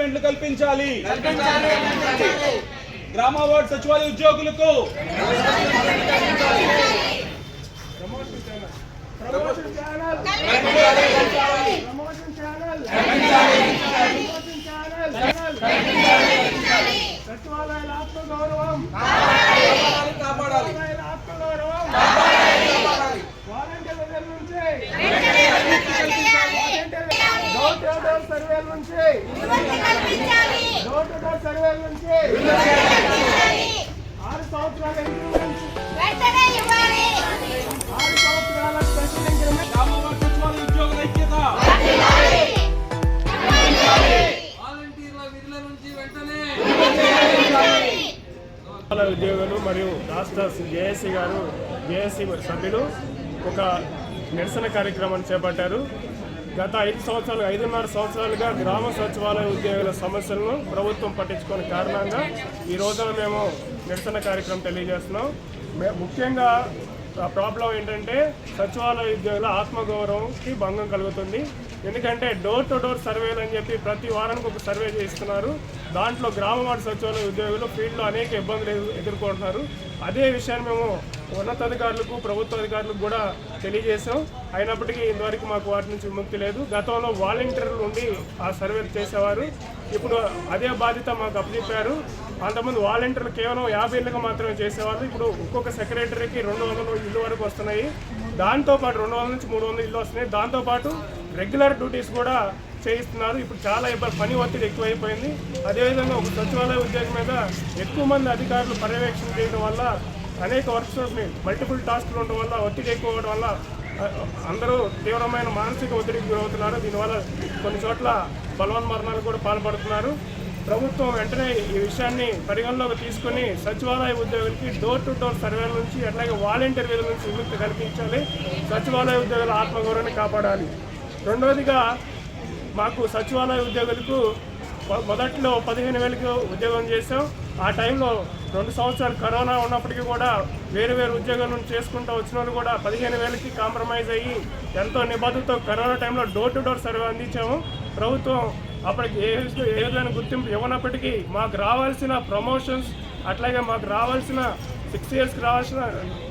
ఇంక్రిమెంట్లు కల్పించాలి. గ్రామ వార్డు సచివాలయ ఉద్యోగులకు. Promotion channel promotion channel promotion channel సచివాలయాల ఆత్మగౌరవం సచివాలయాల ఆత్మగౌరవం వాలంటీర్ల దగ్గర నుంచి డోర్ టు డోర్ సర్వేల నుంచి. డోర్ టు డోర్ సర్వేల నుంచి. ఆరు సంవత్సరాల ఇంక్రిమెంట్ ఆరు సంవత్సరాల స్పెషల్ ఇంక్రిమెంట్ గ్రామ వార్డు సచివాలయ ఉద్యోగుల ఐక్యత వాలంటీర్ల విధుల నుంచి వెంటనే. చాలా ఉద్యోగులు మరియు రాష్ట్ర జేఏసీ గారు జేఏసీ సభ్యులు ఒక నిరసన కార్యక్రమాన్ని చేపట్టారు. గత ఐదు సంవత్సరాలు ఐదున్నర సంవత్సరాలుగా గ్రామ సచివాలయ ఉద్యోగుల సమస్యలను ప్రభుత్వం పట్టించుకోని కారణంగా ఈ రోజున మేము నిరసన కార్యక్రమం తెలియజేస్తున్నాం. మే- ముఖ్యంగా ప్రాబ్లం ఏంటంటే సచివాలయ ఉద్యోగుల ఆత్మగౌరవంకి భంగం కలుగుతుంది. ఎందుకంటే డోర్ టు డోర్ సర్వేలు అని చెప్పి ప్రతి వారానికి ఒక సర్వే చేస్తున్నారు. దాంట్లో గ్రామ వార్డు సచివాలయ ఉద్యోగులు ఫీల్డ్లో అనేక ఇబ్బందులు ఎదుర్కొంటున్నారు. అదే విషయాన్ని మేము ఉన్నతాధికారులకు ప్రభుత్వ అధికారులకు కూడా తెలియజేశాం. అయినప్పటికీ ఇంతవరకు మాకు వాటి నుంచి విముక్తి లేదు. గతంలో వాలంటీర్లు ఉండి ఆ సర్వే చేసేవారు. ఇప్పుడు అదే బాధ్యత మాకు అప్పచెప్పారు. అంతకుముందు వాలంటీర్లు కేవలం యాభై ఇళ్ళకి మాత్రమే చేసేవాళ్ళు. ఇప్పుడు ఒక్కొక్క సెక్రటరీకి రెండు వందల ఇల్లు వరకు వస్తున్నాయి. దాంతోపాటు రెండు వందల నుంచి మూడు వందల ఇల్లు వస్తున్నాయి. దాంతోపాటు రెగ్యులర్ డ్యూటీస్ కూడా చేయిస్తున్నారు. ఇప్పుడు చాలా ఇబ్బంది పని ఒత్తిడి ఎక్కువైపోయింది. అదేవిధంగా ఒక సచివాలయ ఉద్యోగం మీద ఎక్కువ మంది అధికారులు పర్యవేక్షణ చేయడం వల్ల అనేక వర్క్షాప్ని మల్టిపుల్ టాస్క్లు ఉండడం వల్ల ఒత్తిడి ఎక్కువ అవడం వల్ల అందరూ తీవ్రమైన మానసిక ఒత్తిడికి గురవుతున్నారు. దీనివల్ల కొన్ని చోట్ల బలవన్మరణాలు కూడా పాల్పడుతున్నారు. ప్రభుత్వం వెంటనే ఈ విషయాన్ని పరిగణలోకి తీసుకుని సచివాలయ ఉద్యోగులకి డోర్ టు డోర్ సర్వేల నుంచి అట్లాగే వాలంటీర్ విధుల నుంచి విముక్తి కల్పించాలి. సచివాలయ ఉద్యోగుల ఆత్మగౌరవాన్ని కాపాడాలి. రెండవదిగా మాకు సచివాలయ ఉద్యోగులకు మొదట్లో పదిహేను వేలకు ఉద్యోగం చేసాం ఆ టైంలో రెండు సంవత్సరాలు కరోనా ఉన్నప్పటికీ కూడా వేరు వేరు ఉద్యోగాలను చేసుకుంటూ వచ్చిన వాళ్ళు కూడా పదిహేను వేలకి కాంప్రమైజ్ అయ్యి ఎంతో నిబద్ధతతో కరోనా టైంలో డోర్ టు డోర్ సర్వే అందించాము. ప్రభుత్వం అప్పటికి ఏ ఏ విధమైన గుర్తింపు ఇవ్వనప్పటికీ మాకు రావాల్సిన ప్రమోషన్స్ అట్లాగే మాకు రావాల్సిన సిక్స్ ఇయర్స్కి రావాల్సిన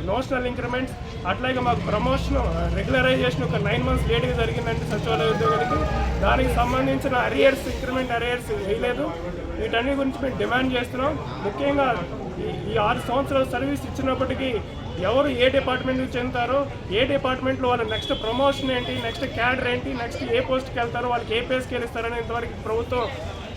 నోషనల్ ఇంక్రిమెంట్స్ అట్లాగే మాకు ప్రమోషన్ రెగ్యులరైజేషన్ ఒక నైన్ మంత్స్ లేట్గా జరిగిందండి సచివాలయ ఉద్యోగులకి. దానికి సంబంధించిన అరియర్స్ ఇంక్రిమెంట్ అరియర్స్ వేయలేదు. వీటన్ని గురించి మేము డిమాండ్ చేస్తున్నాం. ముఖ్యంగా ఈ- ఈ ఆరు సంవత్సరాల సర్వీస్ ఇచ్చినప్పటికీ ఎవరు ఏ డిపార్ట్మెంట్కి చెందుతారో ఏ డిపార్ట్మెంట్లో వాళ్ళ నెక్స్ట్ ప్రమోషన్ ఏంటి నెక్స్ట్ క్యాడర్ ఏంటి నెక్స్ట్ ఏ పోస్ట్కి వెళ్తారో వాళ్ళకి ఏ పేస్కి వెళ్ళిస్తారని ఇంతవరకు ప్రభుత్వం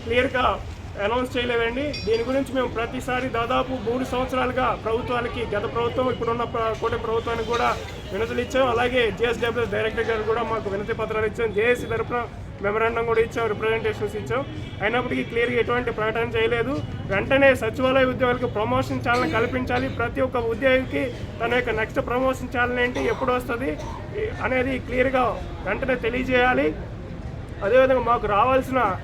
క్లియర్గా అనౌన్స్ చేయలేదండి. దీని గురించి మేము ప్రతిసారి దాదాపు మూడు సంవత్సరాలుగా ప్రభుత్వానికి గత ప్రభుత్వం ఇప్పుడున్న ప్ర- కూటమి ప్రభుత్వానికి కూడా వినతులు ఇచ్చాం. అలాగే జిఎస్డబ్ల్యూ డైరెక్టర్ గారు కూడా మాకు వినతి పత్రాలు ఇచ్చాం. జేఏసీ తరఫున మెమరాండం కూడా ఇచ్చాం రిప్రజెంటేషన్స్ ఇచ్చాం. అయినప్పటికీ క్లియర్గా ఎటువంటి ప్రకటన చేయలేదు. వెంటనే సచివాలయ ఉద్యోగులకు ప్రమోషన్ ఛానల్ కల్పించాలి. ప్రతి ఒక్క ఉద్యోగికి తన యొక్క నెక్స్ట్ ప్రమోషన్ ఛానల్ ఏంటి ఎప్పుడు వస్తుంది అనేది క్లియర్గా వెంటనే తెలియజేయాలి. అదేవిధంగా మాకు రావాల్సిన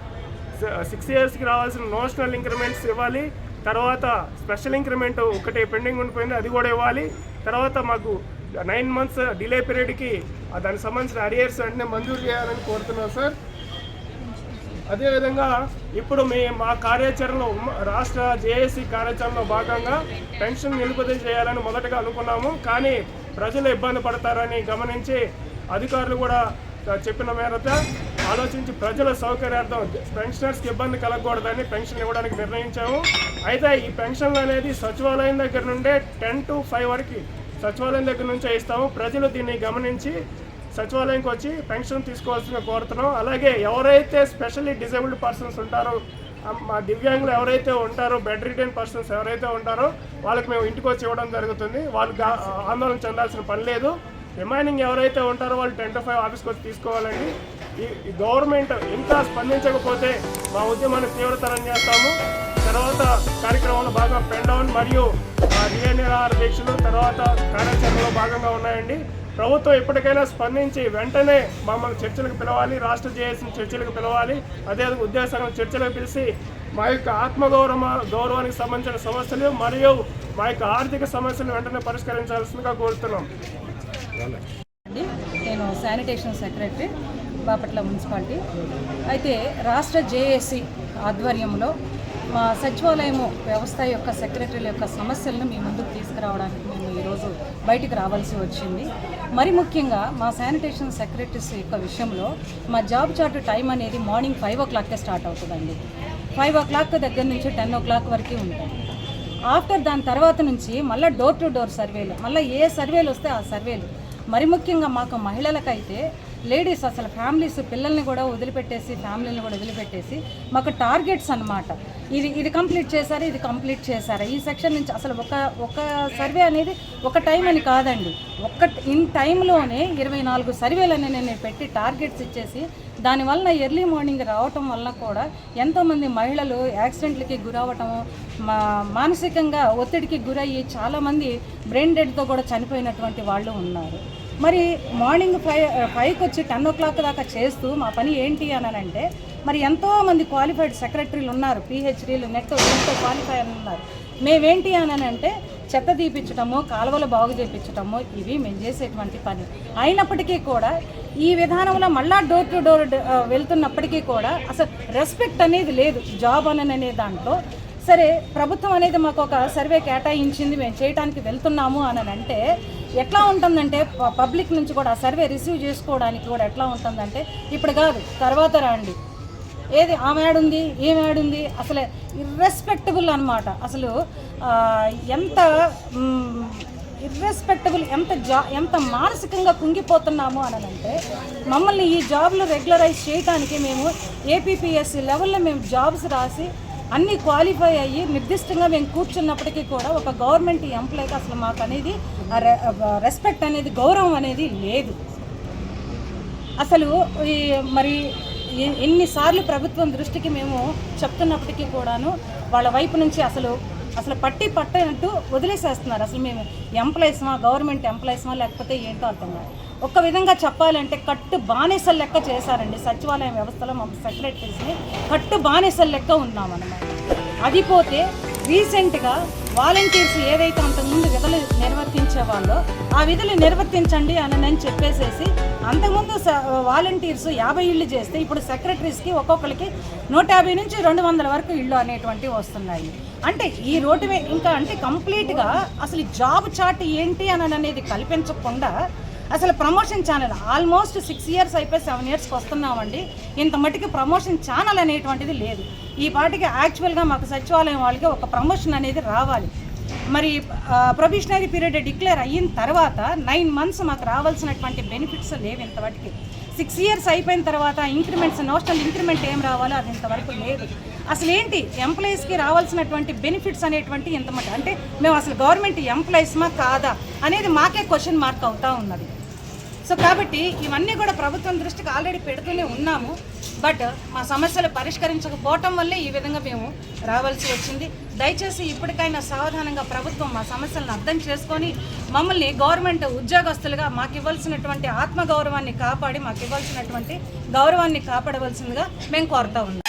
సిక్స్ ఇయర్స్కి uh, రావాల్సిన నోషనల్ ఇంక్రిమెంట్స్ ఇవ్వాలి. తర్వాత స్పెషల్ ఇంక్రిమెంట్ ఒకటే పెండింగ్ ఉండిపోయింది అది కూడా ఇవ్వాలి. తర్వాత మాకు నైన్ మంత్స్ డిలే పీరియడ్కి దానికి సంబంధించిన అరియర్స్ వెంటనే మంజూరు చేయాలని కోరుతున్నాం సార్. అదేవిధంగా ఇప్పుడు మీ మా కార్యాచరణలో రాష్ట్ర జేఏసీ కార్యాచరణలో భాగంగా పెన్షన్ నిలుపుదల చేయాలని మొదటగా అనుకున్నాము. కానీ ప్రజలు ఇబ్బంది పడతారని గమనించి అధికారులు కూడా చెప్పిన మేరత ఆలోచించి ప్రజల సౌకర్యార్థం పెన్షనర్స్కి ఇబ్బంది కలగకూడదని పెన్షన్ ఇవ్వడానికి నిర్ణయించాము. అయితే ఈ పెన్షన్లు అనేది సచివాలయం దగ్గర నుండే టెన్ టు ఫైవ్ వరకు సచివాలయం దగ్గర నుంచే ఇస్తాము. ప్రజలు దీన్ని గమనించి సచివాలయంకి వచ్చి పెన్షన్ తీసుకోవాల్సిన కోరుతున్నాం. అలాగే ఎవరైతే స్పెషల్లీ డిజేబుల్డ్ పర్సన్స్ ఉంటారో మా దివ్యాంగులు ఎవరైతే ఉంటారో బెడ్ రిటైన్ పర్సన్స్ ఎవరైతే ఉంటారో వాళ్ళకి మేము ఇంటికి వచ్చి ఇవ్వడం జరుగుతుంది. వాళ్ళు ఆందోళన చెందాల్సిన పని లేదు. రిమైనింగ్ ఎవరైతే ఉంటారో వాళ్ళు టెన్ టు ఫైవ్ ఆఫీస్కి వచ్చి తీసుకోవాలండి. ఈ గవర్నమెంట్ ఇంత స్పందించకపోతే మా ఉద్యమాన్ని తీవ్రతరం చేస్తాము. తర్వాత కార్యక్రమంలో భాగంగా పెండౌన్ మరియు డిఎన్ఆర్ దీక్షలు తర్వాత కార్యాచరణలో భాగంగా ఉన్నాయండి. ప్రభుత్వం ఎప్పటికైనా స్పందించి వెంటనే మమ్మల్ని చర్చలకు పిలవాలి రాష్ట్ర జేఏసీని చర్చలకు పిలవాలి. అదే ఉద్యోగ చర్చలకు పిలిచి మా యొక్క ఆత్మగౌరవ గౌరవానికి సంబంధించిన సమస్యలు మరియు మా యొక్క ఆర్థిక సమస్యలు వెంటనే పరిష్కరించాల్సిందిగా కోరుతున్నాం. నేను శానిటేషన్ సెక్రటరీ. బాపట్ల మున్సిపాలిటీ. అయితే రాష్ట్ర జేఏసీ ఆధ్వర్యంలో మా సచివాలయము వ్యవస్థ యొక్క సెక్రటరీల యొక్క సమస్యలను మీ ముందుకు తీసుకురావడానికి మేము ఈరోజు బయటికి రావాల్సి వచ్చింది. మరి ముఖ్యంగా మా శానిటేషన్ సెక్రటరీస్ యొక్క విషయంలో మా జాబ్ చార్ట్ టైం అనేది మార్నింగ్ ఫైవ్ ఓ క్లాక్కే స్టార్ట్ అవుతుందండి. ఫైవ్ ఓ క్లాక్ దగ్గర నుంచి టెన్ ఓ క్లాక్ వరకు ఉంటుంది ఆఫ్టర్ దాని తర్వాత నుంచి మళ్ళీ డోర్ టు డోర్ సర్వేలు మళ్ళీ ఏ సర్వేలు వస్తే ఆ సర్వేలు. మరి ముఖ్యంగా మాకు మహిళలకైతే లేడీస్ అసలు ఫ్యామిలీస్ పిల్లల్ని కూడా వదిలిపెట్టేసి ఫ్యామిలీని కూడా వదిలిపెట్టేసి మాకు టార్గెట్స్ అన్నమాట. ఇది ఇది కంప్లీట్ చేశారా ఇది కంప్లీట్ చేశారా? ఈ సెక్షన్ నుంచి అసలు ఒక ఒక సర్వే అనేది ఒక టైం అని కాదండి. ఒక్క ఇన్ టైంలోనే ఇరవై నాలుగు సర్వేలని నేను పెట్టి టార్గెట్స్ ఇచ్చేసి దానివల్ల ఎర్లీ మార్నింగ్ రావటం వల్ల కూడా ఎంతోమంది మహిళలు యాక్సిడెంట్లకి గురవటం మా మానసికంగా ఒత్తిడికి గురయ్యి చాలామంది బ్రెయిన్ డెడ్తో కూడా చనిపోయినటువంటి వాళ్ళు ఉన్నారు. మరి మార్నింగ్ ఫైవ్ ఫైవ్కి వచ్చి టెన్ ఓ క్లాక్ దాకా చేస్తూ మా పని ఏంటి అనంటే మరి ఎంతోమంది క్వాలిఫైడ్ సెక్రటరీలు ఉన్నారు పిహెచ్డీలు నెట్ ఎంతో క్వాలిఫై అని ఉన్నారు. మేమేంటి అనంటే చెత్త తీపించటము కాలువలు బాగు చేపించటము ఇవి మేము చేసేటువంటి పని. అయినప్పటికీ కూడా ఈ విధానంలో మళ్ళా డోర్ టు డోర్ వెళ్తున్నప్పటికీ కూడా అసలు రెస్పెక్ట్ అనేది లేదు జాబ్ అననే దాంట్లో. సరే ప్రభుత్వం అనేది మాకు ఒక సర్వే కేటాయించింది మేము చేయడానికి వెళ్తున్నాము అని అంటే ఎట్లా ఉంటుందంటే పబ్లిక్ నుంచి కూడా ఆ సర్వే రిసీవ్ చేసుకోవడానికి కూడా ఎట్లా ఉంటుందంటే ఇప్పుడు కాదు తర్వాత రండి. ఏది ఆమె యాడ్ ఉంది ఏం ఉంది అసలు ఇర్రెస్పెక్టబుల్ అనమాట అసలు ఎంత ఇర్రెస్పెక్టబుల్ ఎంత జా ఎంత మానసికంగా కుంగిపోతున్నాము అని అంటే మమ్మల్ని ఈ జాబ్లు రెగ్యులరైజ్ చేయడానికి మేము ఏపీపీఎస్సీ లెవెల్లో మేము జాబ్స్ రాసి అన్నీ క్వాలిఫై అయ్యి నిర్దిష్టంగా మేము కూర్చున్నప్పటికీ కూడా ఒక గవర్నమెంట్ ఎంప్లాయ్కి అసలు మాకు అనేది రెస్పెక్ట్ అనేది గౌరవం అనేది లేదు. అసలు ఈ మరి ఎన్నిసార్లు ప్రభుత్వం దృష్టికి మేము చెప్తున్నప్పటికీ కూడాను వాళ్ళ వైపు నుంచి అసలు అసలు పట్టి పట్టనట్టు వదిలేసేస్తున్నారు. అసలు మేము ఎంప్లాయీస్మా గవర్నమెంట్ ఎంప్లాయీస్మా లేకపోతే ఏంటో అర్థం కాదు. ఒక్క విధంగా చెప్పాలంటే కట్టు బానిసల లెక్క చేశారండి. సచివాలయం వ్యవస్థలో మా సెక్రటరీస్ని కట్టు బానిసల లెక్క ఉన్నామన్నమాట. అది పోతే రీసెంట్గా వాలంటీర్స్ ఏదైతే అంతకుముందు విధులు నిర్వర్తించే వాళ్ళో ఆ విధులు నిర్వర్తించండి అని నేను చెప్పేసేసి అంతకుముందు వాలంటీర్స్ యాభై ఇళ్ళు చేస్తే ఇప్పుడు సెక్రటరీస్కి ఒక్కొక్కరికి నూట యాభై నుంచి రెండు వందల వరకు ఇళ్ళు అనేటువంటివి వస్తున్నాయి. అంటే ఈ రోడ్డు ఇంకా అంటే కంప్లీట్గా అసలు జాబ్ చార్ట్ ఏంటి అని అనేది కల్పించకుండా అసలు promotion channel almost six years అయిపోయి సెవెన్ ఇయర్స్కి వస్తున్నామండి. ఇంత మట్టికి ప్రమోషన్ ఛానల్ అనేటువంటిది లేదు. ఈ పాటికి యాక్చువల్గా మాకు సచివాలయం వాళ్ళకి ఒక ప్రమోషన్ అనేది రావాలి. మరి ప్రొబిషనరీ పీరియడ్ డిక్లేర్ అయిన తర్వాత నైన్ మంత్స్ మాకు రావాల్సినటువంటి బెనిఫిట్స్ లేవు ఇంతవరకు సిక్స్ ఇయర్స్ అయిపోయిన తర్వాత ఇంక్రిమెంట్స్ నోషనల్ ఇంక్రిమెంట్ ఏం రావాలో అది ఇంతవరకు లేదు. అసలు ఏంటి ఎంప్లాయీస్కి రావాల్సినటువంటి బెనిఫిట్స్ అనేటువంటి ఇంతమంది అంటే మేము అసలు గవర్నమెంట్ ఎంప్లాయీస్మా కాదా? అనేది మాకే క్వశ్చన్ మార్క్ అవుతా ఉన్నది. సో కాబట్టి ఇవన్నీ కూడా ప్రభుత్వం దృష్టికి ఆల్రెడీ పెడుతూనే ఉన్నాము. బట్ మా సమస్యలు పరిష్కరించకపోవటం వల్లే ఈ విధంగా మేము రావాల్సి వచ్చింది. దయచేసి ఇప్పటికైనా సావధానంగా ప్రభుత్వం మా సమస్యలను అర్థం చేసుకొని మమ్మల్ని గవర్నమెంట్ ఉద్యోగస్తులుగా మాకు ఇవ్వాల్సినటువంటి ఆత్మగౌరవాన్ని కాపాడి మాకు ఇవ్వాల్సినటువంటి గౌరవాన్ని కాపాడవలసిందిగా మేము కోరుతా ఉన్నాం.